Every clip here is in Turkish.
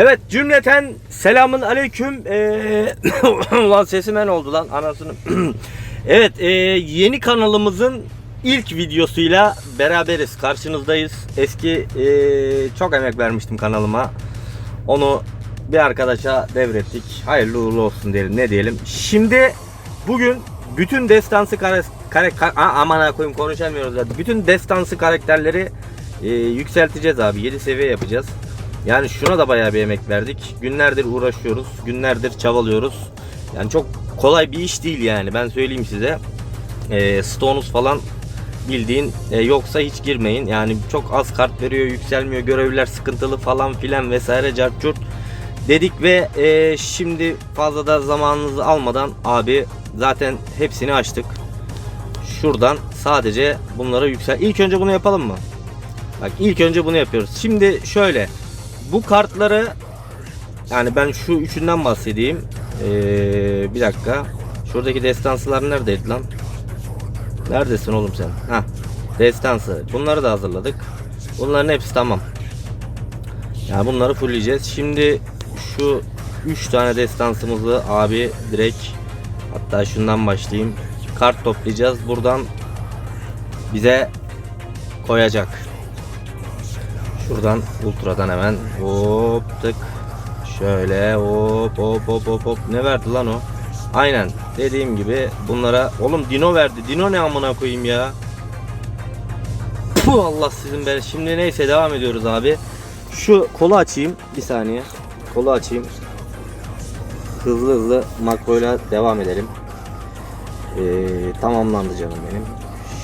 Evet cümleten selamın aleyküm. Ee, ulan sesim en oldu lan anasını. evet ee, yeni kanalımızın ilk videosuyla beraberiz. Karşınızdayız. Eski ee, çok emek vermiştim kanalıma. Onu bir arkadaşa devrettik. Hayırlı uğurlu olsun diyelim. Ne diyelim. Şimdi bugün bütün destansı kare, kare ka- Aa, aman koyayım konuşamıyoruz zaten. Bütün destansı karakterleri ee, yükselteceğiz abi. 7 seviye yapacağız. Yani şuna da bayağı bir emek verdik. Günlerdir uğraşıyoruz. Günlerdir çabalıyoruz. Yani çok kolay bir iş değil yani. Ben söyleyeyim size. Ee, Stone'uz falan bildiğin e, yoksa hiç girmeyin. Yani çok az kart veriyor, yükselmiyor, görevler sıkıntılı falan filan vesaire cartçurt dedik ve e, şimdi fazla da zamanınızı almadan abi zaten hepsini açtık. Şuradan sadece bunları yüksel. İlk önce bunu yapalım mı? Bak ilk önce bunu yapıyoruz. Şimdi şöyle bu kartları yani ben şu üçünden bahsedeyim. Ee, bir dakika. Şuradaki destansılar neredeydi lan? Neredesin oğlum sen? Ha, destansı. Bunları da hazırladık. Bunların hepsi tamam. Yani bunları fullleyeceğiz. Şimdi şu 3 tane destansımızı abi direkt hatta şundan başlayayım. Kart toplayacağız. Buradan bize koyacak. Şuradan ultradan hemen hop tık. Şöyle hop hop hop hop hop. Ne verdi lan o? Aynen dediğim gibi bunlara oğlum dino verdi. Dino ne amına koyayım ya? Puh Allah sizin be. Şimdi neyse devam ediyoruz abi. Şu kolu açayım bir saniye. Kolu açayım. Hızlı hızlı makroyla devam edelim. Ee, tamamlandı canım benim.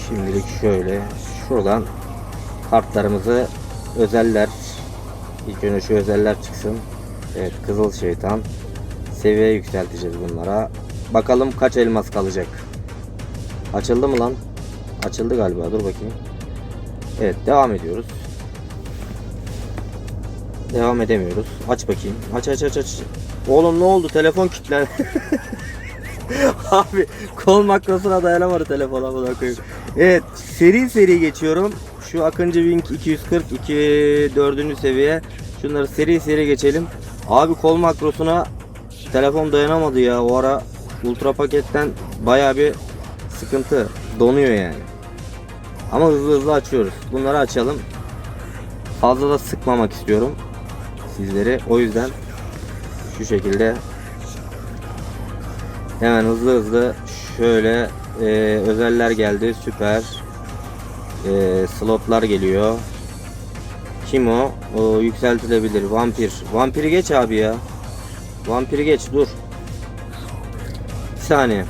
Şimdilik şöyle şuradan kartlarımızı özeller ilk önce şu özeller çıksın. Evet kızıl şeytan. Seviye yükselteceğiz bunlara. Bakalım kaç elmas kalacak. Açıldı mı lan? Açıldı galiba. Dur bakayım. Evet devam ediyoruz. Devam edemiyoruz. Aç bakayım. Aç aç aç aç. Oğlum ne oldu? Telefon kilitlendi. Abi kol makrosuna dayanamadı telefona buna koyayım. Evet seri seri geçiyorum. Şu Akıncı Wing 242 4. seviye. Şunları seri seri geçelim. Abi kol makrosuna telefon dayanamadı ya. O ara ultra paketten baya bir sıkıntı. Donuyor yani. Ama hızlı hızlı açıyoruz. Bunları açalım. Fazla da sıkmamak istiyorum sizleri. O yüzden şu şekilde hemen hızlı hızlı şöyle e, özeller geldi. Süper. E, slotlar geliyor. Kim o? O yükseltilebilir. Vampir. Vampiri geç abi ya. Vampiri geç dur. Bir saniye.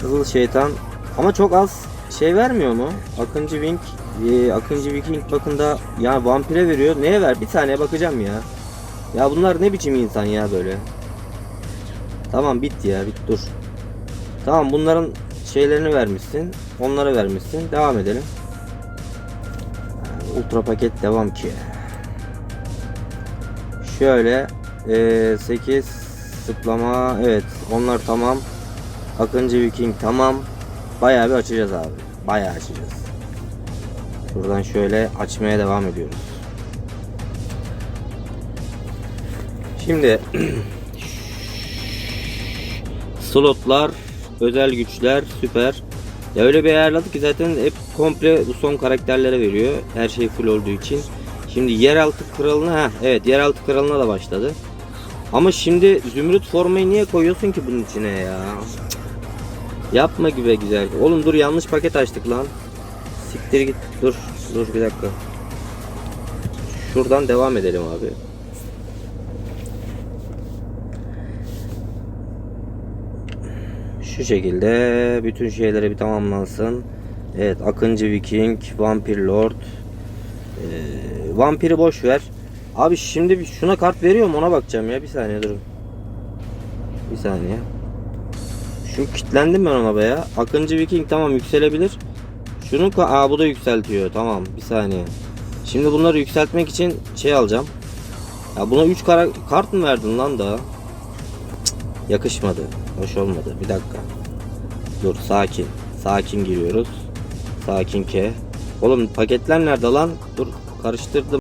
Kızıl şeytan. Ama çok az şey vermiyor mu? Akıncı Wing. Ee, Akıncı Viking bakında ya vampire veriyor. Neye ver? Bir saniye bakacağım ya. Ya bunlar ne biçim insan ya böyle. Tamam bitti ya bit dur. Tamam bunların şeylerini vermişsin. Onlara vermişsin. Devam edelim. Ultra paket devam ki. Şöyle e, 8 sıklama evet onlar tamam. Akıncı Viking tamam. Bayağı bir açacağız abi. Bayağı açacağız. Buradan şöyle açmaya devam ediyoruz. Şimdi slotlar, özel güçler süper. Ya öyle bir ayarladık ki zaten hep komple bu son karakterlere veriyor. Her şey full olduğu için. Şimdi yeraltı kralına ha evet yeraltı kralına da başladı. Ama şimdi zümrüt formayı niye koyuyorsun ki bunun içine ya? Yapma gibi güzel. Oğlum dur yanlış paket açtık lan. Siktir git. Dur. Dur bir dakika. Şuradan devam edelim abi. Şu şekilde bütün şeyleri bir tamamlansın. Evet Akıncı Viking, Vampir Lord. Ee, vampiri boş ver. Abi şimdi bir şuna kart veriyor mu ona bakacağım ya. Bir saniye durun. Bir saniye. Şu kilitlendim ben ona be ya. Akıncı Viking tamam yükselebilir. Şunu ka- Aa, bu da yükseltiyor. Tamam bir saniye. Şimdi bunları yükseltmek için şey alacağım. Ya buna 3 kart mı verdin lan daha? Cık, yakışmadı. Hoş olmadı. Bir dakika. Dur sakin. Sakin giriyoruz. Sakin ke. Oğlum paketler nerede lan? Dur karıştırdım.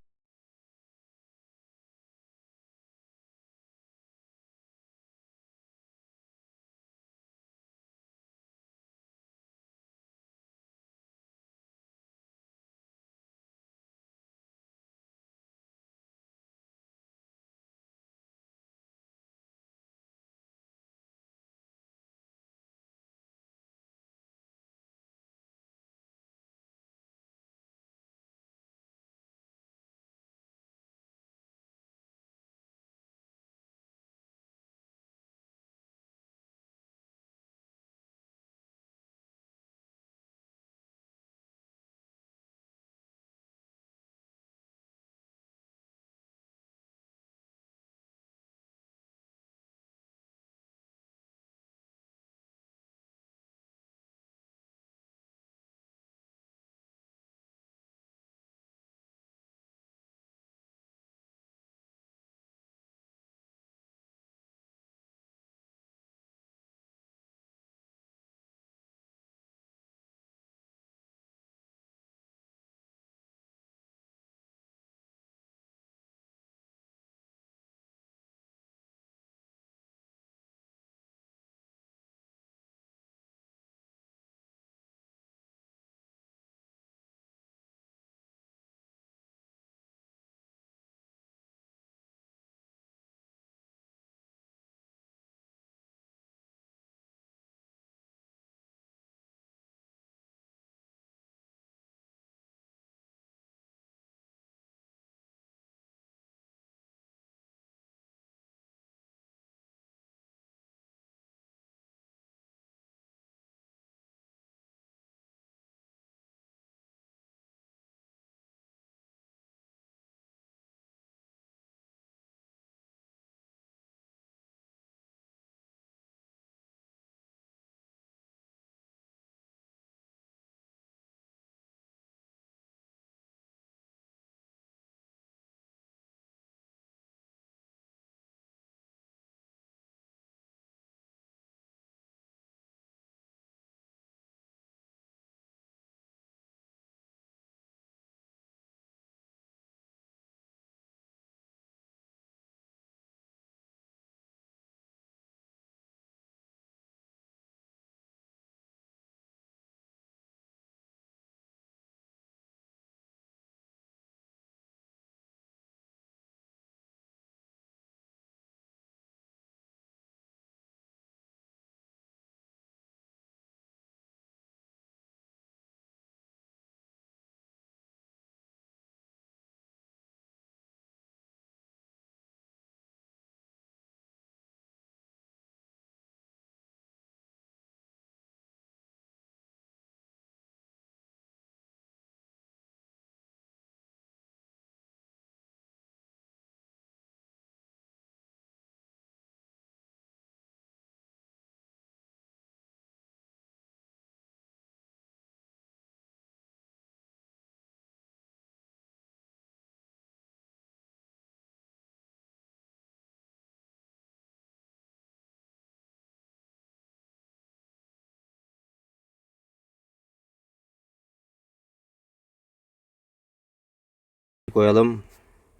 Koyalım.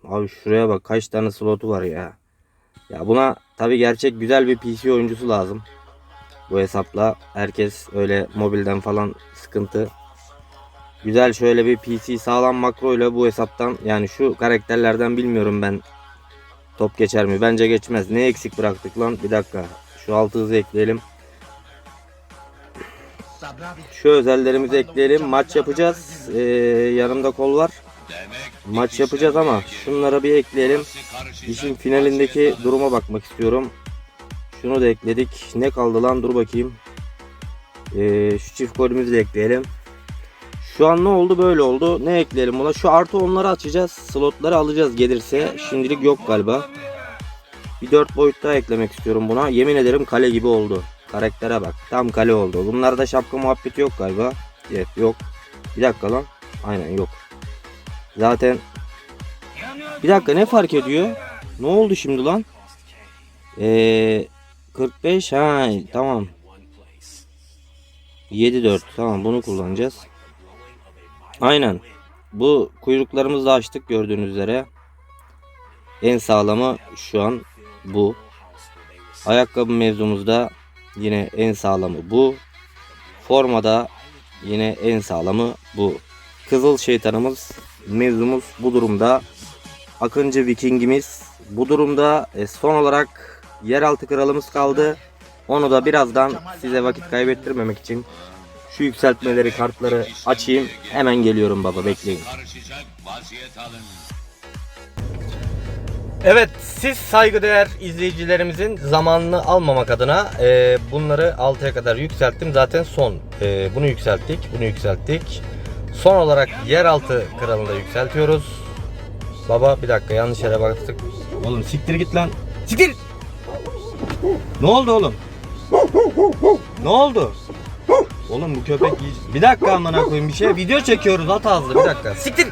Abi şuraya bak kaç tane slotu var ya. Ya buna tabi gerçek güzel bir PC oyuncusu lazım. Bu hesapla herkes öyle mobilden falan sıkıntı. Güzel şöyle bir PC sağlam makro ile bu hesaptan yani şu karakterlerden bilmiyorum ben top geçer mi? Bence geçmez. Ne eksik bıraktık lan? Bir dakika. Şu altı hızı ekleyelim. Şu özellerimizi ekleyelim. Maç yapacağız. Ee, yanımda kol var. Maç yapacağız ama şunlara bir ekleyelim. İşin finalindeki duruma bakmak istiyorum. Şunu da ekledik. Ne kaldı lan? Dur bakayım. Ee, şu çift golümüzü de ekleyelim. Şu an ne oldu? Böyle oldu. Ne ekleyelim buna? Şu artı onları açacağız. Slotları alacağız gelirse. Şimdilik yok galiba. Bir 4 boyut daha eklemek istiyorum buna. Yemin ederim kale gibi oldu. Karaktere bak. Tam kale oldu. Bunlarda şapka muhabbeti yok galiba. Evet yok. Bir dakika lan. Aynen yok. Zaten bir dakika ne fark ediyor? Ne oldu şimdi lan? Ee, 45 ha tamam. 7-4 tamam bunu kullanacağız. Aynen. Bu kuyruklarımızı da açtık gördüğünüz üzere. En sağlamı şu an bu. Ayakkabı mevzumuzda yine en sağlamı bu. Formada yine en sağlamı bu. Kızıl şeytanımız mevzumuz bu durumda. Akıncı Vikingimiz bu durumda. E, son olarak yeraltı kralımız kaldı. Onu da birazdan size vakit kaybettirmemek için şu yükseltmeleri kartları açayım. Hemen geliyorum baba bekleyin. Evet siz saygıdeğer izleyicilerimizin zamanını almamak adına e, bunları 6'ya kadar yükselttim. Zaten son e, bunu yükselttik bunu yükselttik. Son olarak yeraltı kralını da yükseltiyoruz. Baba bir dakika yanlış yere baktık. Oğlum siktir git lan. Siktir. Ne oldu oğlum? Ne oldu? Oğlum bu köpek Bir dakika amına koyayım bir şey. Video çekiyoruz at ağzı bir dakika. Siktir.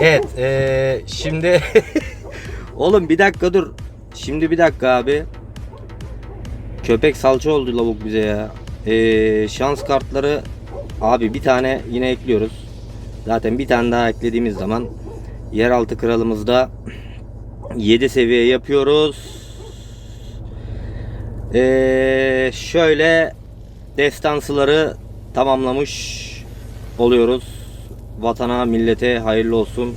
Evet eee şimdi Oğlum bir dakika dur. Şimdi bir dakika abi. Köpek salça oldu lavuk bize ya. Ee, şans kartları abi bir tane yine ekliyoruz. Zaten bir tane daha eklediğimiz zaman yeraltı kralımızda 7 seviye yapıyoruz. Ee, şöyle destansıları tamamlamış oluyoruz. Vatana, millete hayırlı olsun.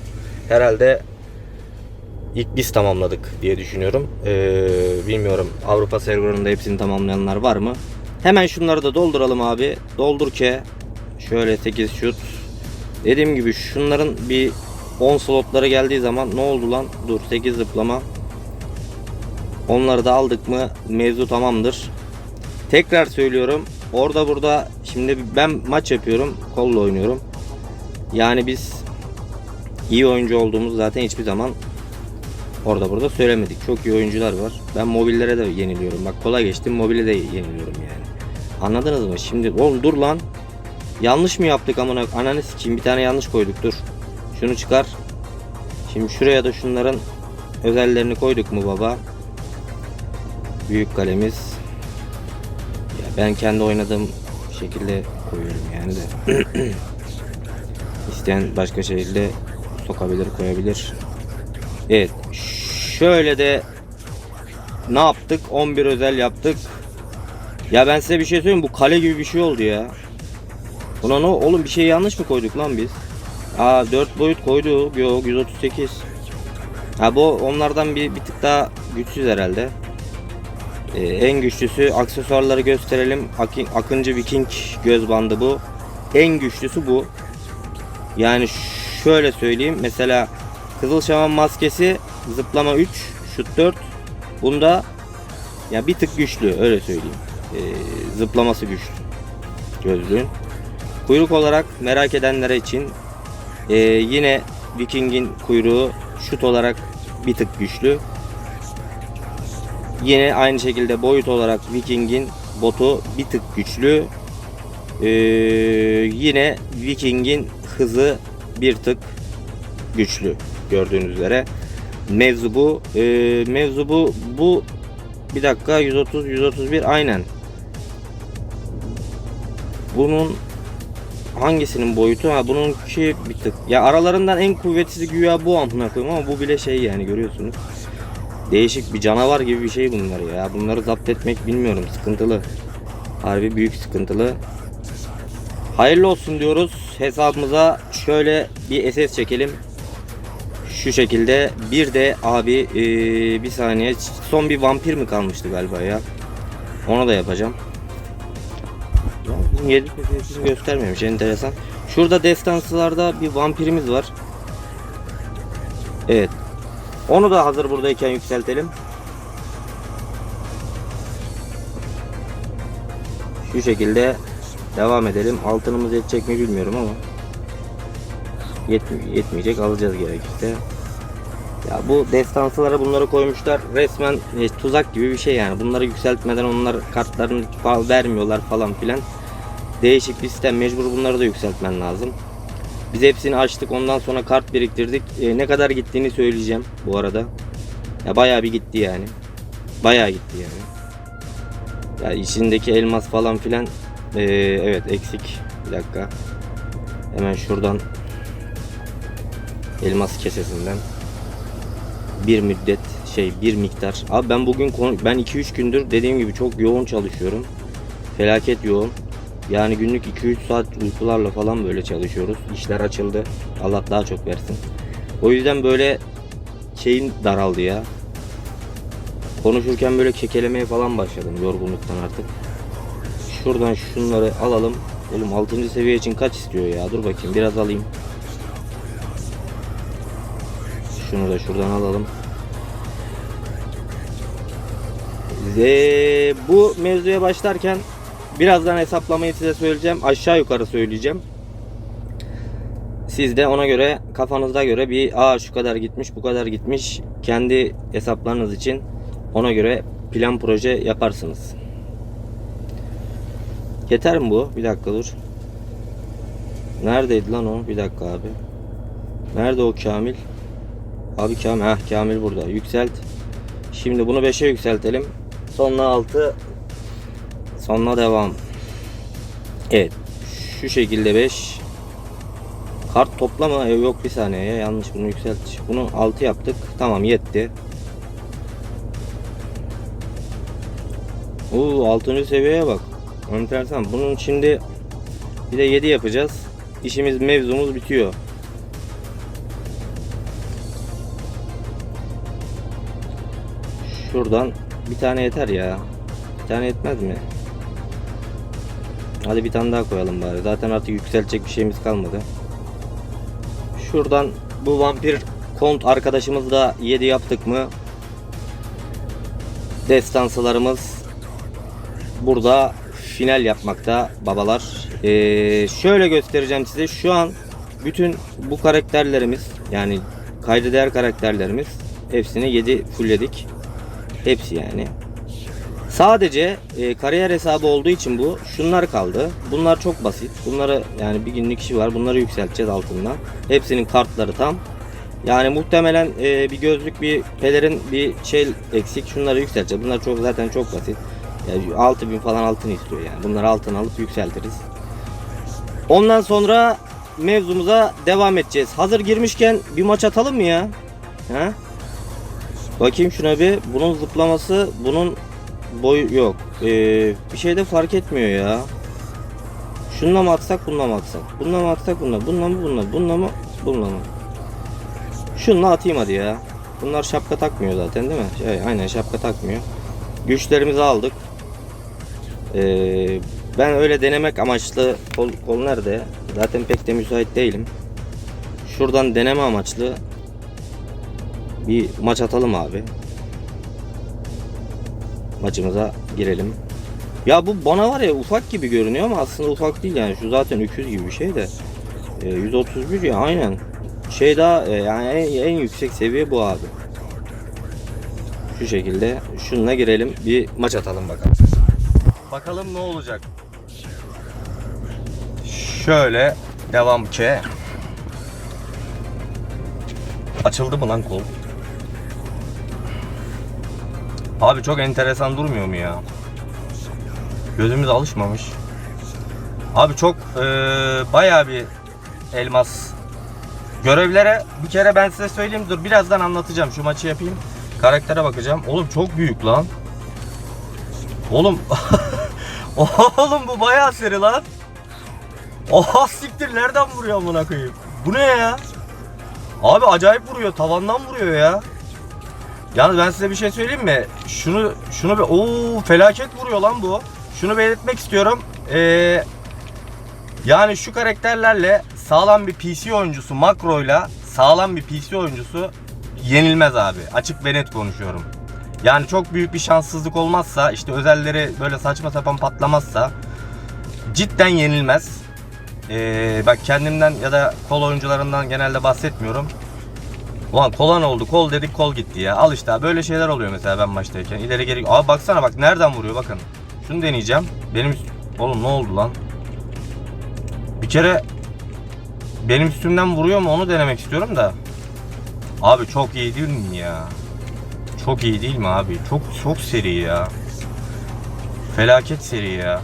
Herhalde İlk biz tamamladık diye düşünüyorum. Ee, bilmiyorum Avrupa serverında hepsini tamamlayanlar var mı? Hemen şunları da dolduralım abi. Doldur ki şöyle 8 şut. Dediğim gibi şunların bir 10 slotları geldiği zaman ne oldu lan? Dur 8 zıplama. Onları da aldık mı mevzu tamamdır. Tekrar söylüyorum. Orada burada şimdi ben maç yapıyorum. Kolla oynuyorum. Yani biz iyi oyuncu olduğumuz zaten hiçbir zaman Orada burada söylemedik. Çok iyi oyuncular var. Ben mobillere de yeniliyorum. Bak kolay geçtim mobile de yeniliyorum yani. Anladınız mı? Şimdi oğlum dur lan. Yanlış mı yaptık amına ananı sikeyim bir tane yanlış koyduk dur. Şunu çıkar. Şimdi şuraya da şunların özellerini koyduk mu baba? Büyük kalemiz. Ya ben kendi oynadığım şekilde koyuyorum yani de. İsteyen başka şekilde sokabilir koyabilir. Evet. Şöyle de ne yaptık? 11 özel yaptık. Ya ben size bir şey söyleyeyim bu kale gibi bir şey oldu ya. Buna ne oğlum bir şey yanlış mı koyduk lan biz? Aa 4 boyut koydu. Yok 138. Ha bu onlardan bir, bir tık daha güçsüz herhalde. Ee, en güçlüsü aksesuarları gösterelim. Akın, Akıncı Viking göz bandı bu. En güçlüsü bu. Yani şöyle söyleyeyim. Mesela Kızıl şaman maskesi zıplama 3, şut 4. Bunda ya bir tık güçlü öyle söyleyeyim. Ee, zıplaması güçlü gözlüğün. Kuyruk olarak merak edenlere için ee, yine Viking'in kuyruğu şut olarak bir tık güçlü. Yine aynı şekilde boyut olarak Viking'in botu bir tık güçlü. Ee, yine Viking'in hızı bir tık güçlü gördüğünüz üzere. Mevzu bu. Ee, mevzu bu. Bu bir dakika 130 131 aynen. Bunun hangisinin boyutu? Ha bununki bir tık. Ya aralarından en kuvvetlisi güya bu amına koyayım ama bu bile şey yani görüyorsunuz. Değişik bir canavar gibi bir şey bunlar ya. Bunları zapt etmek bilmiyorum sıkıntılı. Harbi büyük sıkıntılı. Hayırlı olsun diyoruz. Hesabımıza şöyle bir SS çekelim. Şu şekilde. Bir de abi eee, bir saniye son bir vampir mi kalmıştı galiba ya. Onu da yapacağım. Yedi seviyesini göstermemiş enteresan. Şurada destansılarda bir vampirimiz var. Evet. Onu da hazır buradayken yükseltelim. Şu şekilde devam edelim. Altınımız yetecek mi bilmiyorum ama yetmi- yetmeyecek alacağız gerekirse. Ya bu destansılara bunları koymuşlar. Resmen e, tuzak gibi bir şey yani. Bunları yükseltmeden onlar kartlarını vermiyorlar falan filan. Değişik bir sistem. Mecbur bunları da yükseltmen lazım. Biz hepsini açtık. Ondan sonra kart biriktirdik. E, ne kadar gittiğini söyleyeceğim bu arada. Ya bayağı bir gitti yani. Bayağı gitti yani. Ya içindeki elmas falan filan e, evet eksik. Bir dakika. Hemen şuradan elmas kesesinden bir müddet şey bir miktar. Abi ben bugün ben 2-3 gündür dediğim gibi çok yoğun çalışıyorum. Felaket yoğun. Yani günlük 2-3 saat uykularla falan böyle çalışıyoruz. İşler açıldı. Allah daha çok versin. O yüzden böyle şeyin daraldı ya. Konuşurken böyle kekelemeye falan başladım yorgunluktan artık. Şuradan şunları alalım. Oğlum 6. seviye için kaç istiyor ya? Dur bakayım biraz alayım. Şunu da şuradan alalım. Ve bu mevzuya başlarken birazdan hesaplamayı size söyleyeceğim. Aşağı yukarı söyleyeceğim. Siz de ona göre kafanızda göre bir aa şu kadar gitmiş bu kadar gitmiş kendi hesaplarınız için ona göre plan proje yaparsınız. Yeter mi bu? Bir dakika dur. Neredeydi lan o? Bir dakika abi. Nerede o Kamil? Abi Kamil, heh, Kamil burada. Yükselt. Şimdi bunu 5'e yükseltelim. Sonra 6. Sonra devam. Evet. Şu şekilde 5. Kart toplama e, yok bir saniye ya yanlış bunu yükselt. Bunu 6 yaptık. Tamam yetti. Oo 6. seviyeye bak. Enteresan. Bunun şimdi bir de 7 yapacağız. İşimiz mevzumuz bitiyor. Şuradan bir tane yeter ya. Bir tane yetmez mi? Hadi bir tane daha koyalım bari. Zaten artık yükseltecek bir şeyimiz kalmadı. Şuradan bu vampir kont arkadaşımız da 7 yaptık mı? Destansılarımız burada final yapmakta babalar. Ee, şöyle göstereceğim size. Şu an bütün bu karakterlerimiz yani kayda değer karakterlerimiz hepsini 7 fullledik. Hepsi yani. Sadece e, kariyer hesabı olduğu için bu şunlar kaldı. Bunlar çok basit. Bunları yani bir günlük işi var. Bunları yükselteceğiz altından. Hepsinin kartları tam. Yani muhtemelen e, bir gözlük, bir pelerin, bir şey eksik. Şunları yükselteceğiz. Bunlar çok zaten çok basit. Yani 6000 falan altın istiyor yani. Bunları altın alıp yükseltiriz. Ondan sonra mevzumuza devam edeceğiz. Hazır girmişken bir maç atalım mı ya? Ha? Bakayım şuna bir. Bunun zıplaması, bunun boyu yok. Ee, bir şey de fark etmiyor ya. Şununla mı atsak, bununla mı atsak? Bununla mı atsak, bununla? Bununla mı, bununla? Bununla mı, bununla mı? Şununla atayım hadi ya. Bunlar şapka takmıyor zaten değil mi? Şey, aynen şapka takmıyor. Güçlerimizi aldık. Ee, ben öyle denemek amaçlı kol, kol nerede? Zaten pek de müsait değilim. Şuradan deneme amaçlı bir maç atalım abi. Maçımıza girelim. Ya bu bana var ya ufak gibi görünüyor ama aslında ufak değil yani. Şu zaten öküz gibi bir şey de. Ee, 131 ya aynen. Şey daha e, yani en, en yüksek seviye bu abi. Şu şekilde şununla girelim bir maç atalım bakalım. Bakalım ne olacak. Şöyle devam ki. Açıldı mı lan kol? Abi çok enteresan durmuyor mu ya? Gözümüz alışmamış. Abi çok e, bayağı bir elmas. Görevlere bir kere ben size söyleyeyim. Dur birazdan anlatacağım. Şu maçı yapayım. Karaktere bakacağım. Oğlum çok büyük lan. Oğlum. Oğlum bu bayağı seri lan. Oha siktir nereden vuruyor amına koyayım? Bu ne ya? Abi acayip vuruyor. Tavandan vuruyor ya. Yalnız ben size bir şey söyleyeyim mi? Şunu şunu bir ooo felaket vuruyor lan bu. Şunu belirtmek istiyorum. Ee, yani şu karakterlerle sağlam bir PC oyuncusu makroyla sağlam bir PC oyuncusu yenilmez abi. Açık ve net konuşuyorum. Yani çok büyük bir şanssızlık olmazsa işte özelleri böyle saçma sapan patlamazsa cidden yenilmez. Ee, bak kendimden ya da kol oyuncularından genelde bahsetmiyorum. Ulan kolan oldu kol dedik kol gitti ya. Al işte böyle şeyler oluyor mesela ben maçtayken. İleri geri. Abi baksana bak nereden vuruyor bakın. Şunu deneyeceğim. Benim oğlum ne oldu lan? Bir kere benim üstümden vuruyor mu onu denemek istiyorum da. Abi çok iyi değil mi ya? Çok iyi değil mi abi? Çok çok seri ya. Felaket seri ya.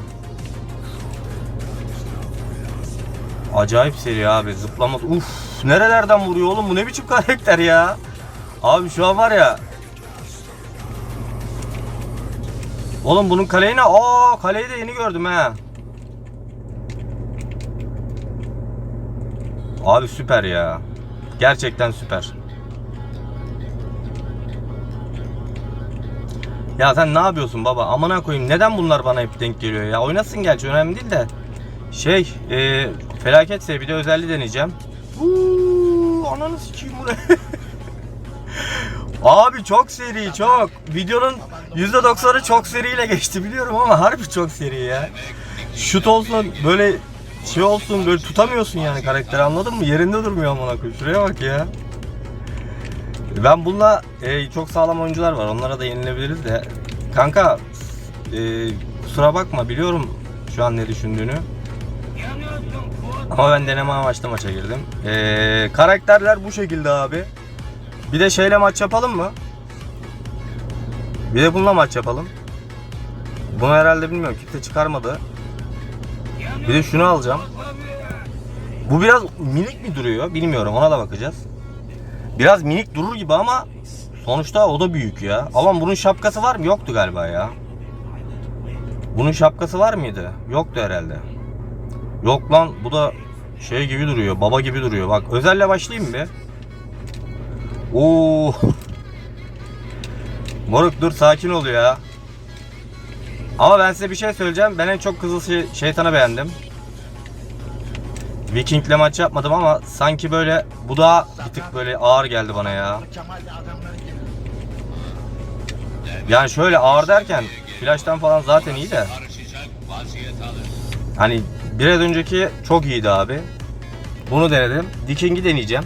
Acayip seri abi. Zıplama. Uf, nerelerden vuruyor oğlum? Bu ne biçim karakter ya? Abi şu an var ya. Oğlum bunun kaleyi ne? Aa, kaleyi de yeni gördüm ha. Abi süper ya. Gerçekten süper. Ya sen ne yapıyorsun baba? Amına koyayım. Neden bunlar bana hep denk geliyor ya? Oynasın gerçi önemli değil de. Şey, e, felaket bir de özelliği deneyeceğim. Uuu, ananı sikeyim bu? Abi çok seri çok. Videonun %90'ı çok seriyle geçti biliyorum ama harbi çok seri ya. Şut olsun böyle şey olsun böyle tutamıyorsun yani karakteri anladın mı? Yerinde durmuyor amına koyayım. Şuraya bak ya. Ben bununla e, çok sağlam oyuncular var. Onlara da yenilebiliriz de. Kanka e, kusura bakma biliyorum şu an ne düşündüğünü. Ama ben deneme amaçlı maça girdim. E, karakterler bu şekilde abi. Bir de şeyle maç yapalım mı? Bir de bununla maç yapalım. Bunu herhalde bilmiyorum kimse çıkarmadı. Bir de şunu alacağım. Bu biraz minik mi duruyor bilmiyorum ona da bakacağız. Biraz minik durur gibi ama sonuçta o da büyük ya. Ama bunun şapkası var mı? Yoktu galiba ya. Bunun şapkası var mıydı? Yoktu herhalde. Yok lan bu da şey gibi duruyor. Baba gibi duruyor. Bak özelle başlayayım mı? Oo. Moruk dur sakin ol ya. Ama ben size bir şey söyleyeceğim. Ben en çok Kızıl şey, Şeytan'ı beğendim. Viking'le maç yapmadım ama sanki böyle bu da bir tık böyle ağır geldi bana ya. Yani şöyle ağır derken flash'tan falan zaten iyi de. Hani biraz önceki çok iyiydi abi. Bunu denedim. Viking'i deneyeceğim.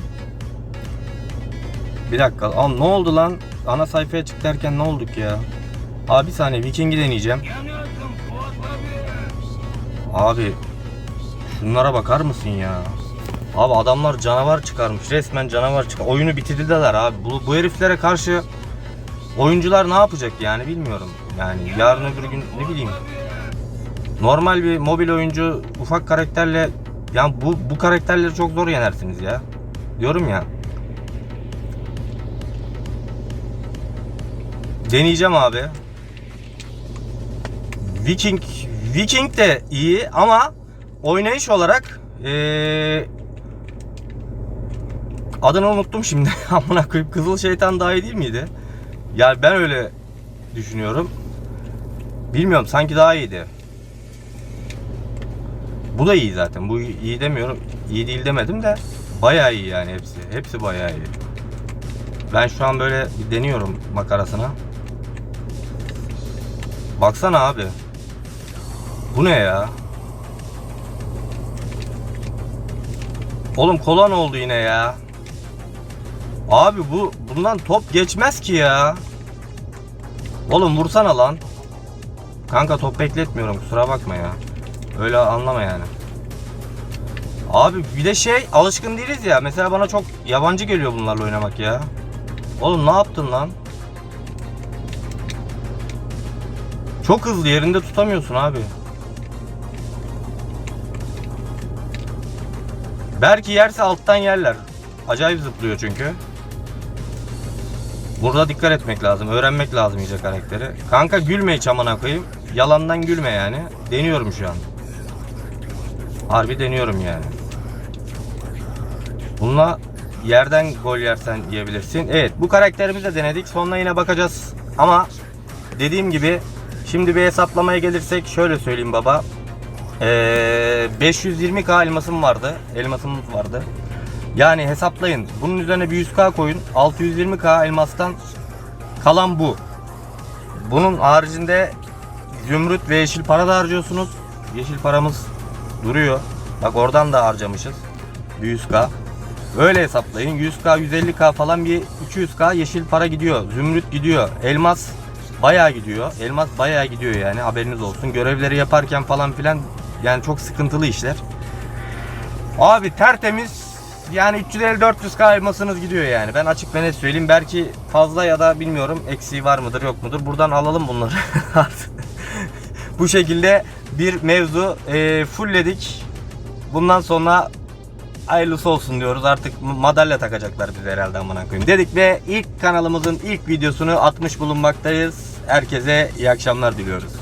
Bir dakika. Aa, ne oldu lan? Ana sayfaya çık derken ne olduk ya? Abi bir saniye Viking'i deneyeceğim. Abi şunlara bakar mısın ya? Abi adamlar canavar çıkarmış. Resmen canavar çıkar. Oyunu bitirdiler abi. Bu, bu heriflere karşı oyuncular ne yapacak yani bilmiyorum. Yani yarın öbür gün ne bileyim. Normal bir mobil oyuncu ufak karakterle yani bu bu karakterleri çok zor yenersiniz ya. Diyorum ya. Deneyeceğim abi. Viking Viking de iyi ama oynayış olarak eee adını unuttum şimdi. Amına koyup Kızıl Şeytan daha iyi değil miydi? Yani ben öyle düşünüyorum. Bilmiyorum sanki daha iyiydi. Bu da iyi zaten. Bu iyi demiyorum. İyi değil demedim de bayağı iyi yani hepsi. Hepsi bayağı iyi. Ben şu an böyle deniyorum makarasına. Baksana abi. Bu ne ya? Oğlum kolan oldu yine ya. Abi bu bundan top geçmez ki ya. Oğlum vursana lan. Kanka top bekletmiyorum kusura bakma ya. Öyle anlama yani. Abi bir de şey alışkın değiliz ya. Mesela bana çok yabancı geliyor bunlarla oynamak ya. Oğlum ne yaptın lan? Çok hızlı yerinde tutamıyorsun abi. Belki yerse alttan yerler. Acayip zıplıyor çünkü. Burada dikkat etmek lazım. Öğrenmek lazım iyice karakteri. Kanka gülme hiç amına koyayım. Yalandan gülme yani. Deniyorum şu an. Harbi deniyorum yani. Bununla yerden gol yersen yiyebilirsin. Evet bu karakterimizi de denedik. Sonra yine bakacağız. Ama dediğim gibi şimdi bir hesaplamaya gelirsek şöyle söyleyeyim baba. Ee, 520k elmasım vardı. Elmasımız vardı. Yani hesaplayın. Bunun üzerine bir 100k koyun. 620k elmastan kalan bu. Bunun haricinde zümrüt ve yeşil para da harcıyorsunuz. Yeşil paramız duruyor. Bak oradan da harcamışız. Bir 100k. Öyle hesaplayın. 100k, 150k falan bir 200k yeşil para gidiyor. Zümrüt gidiyor. Elmas bayağı gidiyor. Elmas bayağı gidiyor yani haberiniz olsun. Görevleri yaparken falan filan yani çok sıkıntılı işler. Abi tertemiz yani 350-400k elmasınız gidiyor yani. Ben açık ve söyleyeyim. Belki fazla ya da bilmiyorum eksiği var mıdır yok mudur. Buradan alalım bunları. Bu şekilde bir mevzu e, fullledik. Bundan sonra hayırlısı olsun diyoruz. Artık madalya takacaklar bize herhalde amına koyayım. Dedik ve ilk kanalımızın ilk videosunu atmış bulunmaktayız. Herkese iyi akşamlar diliyoruz.